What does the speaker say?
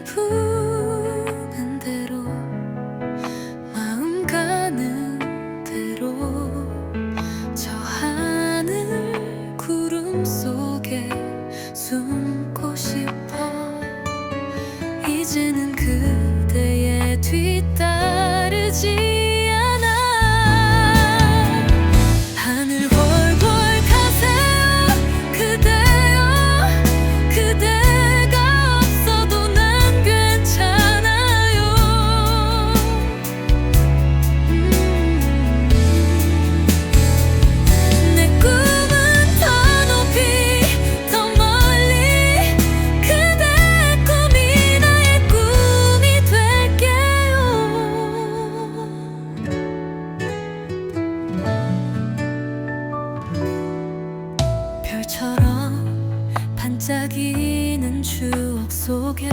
铺。 반짝이는 추억 속에